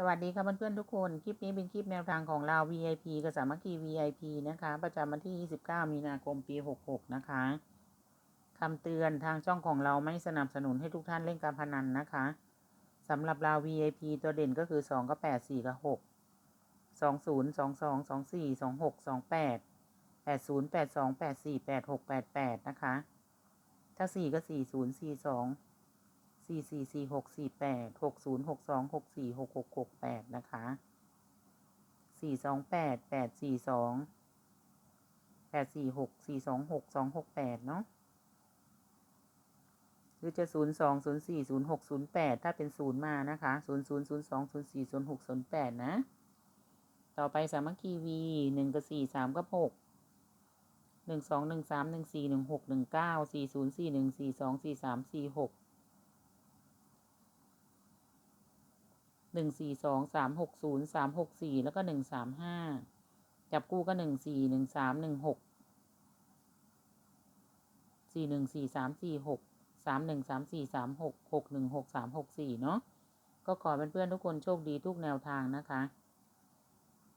สวัสดีค่ะเพื่อนๆทุกคน คลิปนี้เป็นคลิปแนวทางของเรา VIP กับสามัคคี VIP นะคะ ประจำวันที่ 29 มีนาคมปี 66 นะคะคำเตือนทางช่องของเราไม่สนับสนุนให้ทุกท่านเล่นการพนันนะคะสำหรับเรา VIP ตัวเด่นก็คือ 2 กับ 8 4 กับ 6 20 22 24 26 28 80 82 84 86 88 นะคะ ถ้า 4 ก็ 40 42 สี่สี่สี่หกสี่แปดหกศูนย์หกสองหกสี่หกหกหกแปดนะคะสี่สองแปดแปดสี่สองแปดสี่หกสี่สองหกสองหกแปดเนาะหรือจะศูนย์สองศูนย์สี่ศูนย์หกศูนย์แปดถ้าเป็นศูนย์มานะคะศูนย์ศูนย์ศูนย์สองศูนย์สี่ศูนย์หกศูนย์แปดนะ ต่อไปสามัคคีวีหนึ่งกับสี่สามกับหกหนึ่งสองหนึ่งสามหนึ่งสี่หนึ่งหกหนึ่งเก้าสี่ศูนย์สี่หนึ่งสี่สองสี่สามสี่หก หนึ่งสี่สองสามหกศูนย์สามหกสี่แล้วก็หนึ่งสามห้าจับกู้ก็หนึ่งสี่หนึ่งสามหนึ่งหกสี่หนึ่งสี่สามสี่หกสามหนึ่งสามสี่สามหกหกหนึ่งหกสามหกสี่เนาะก็ขอเพื่อนๆทุกคนโชคดีทุกแนวทางนะคะ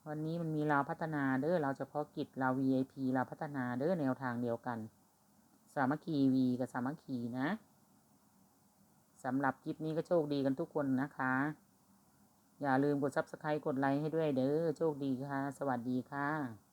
วันนี้มันมีเราพัฒนาเด้อเราเฉพาะกิจเรา VIP เราพัฒนาเด้อแนวทางเดียวกัน สามัคคีวีกับสามัคคีนะสำหรับคลิปนี้ก็โชคดีกันทุกคนนะคะ อย่าลืมกดซับสไครต์กดไลค์ให้ด้วยเด้อ โชคดีค่ะ สวัสดีค่ะ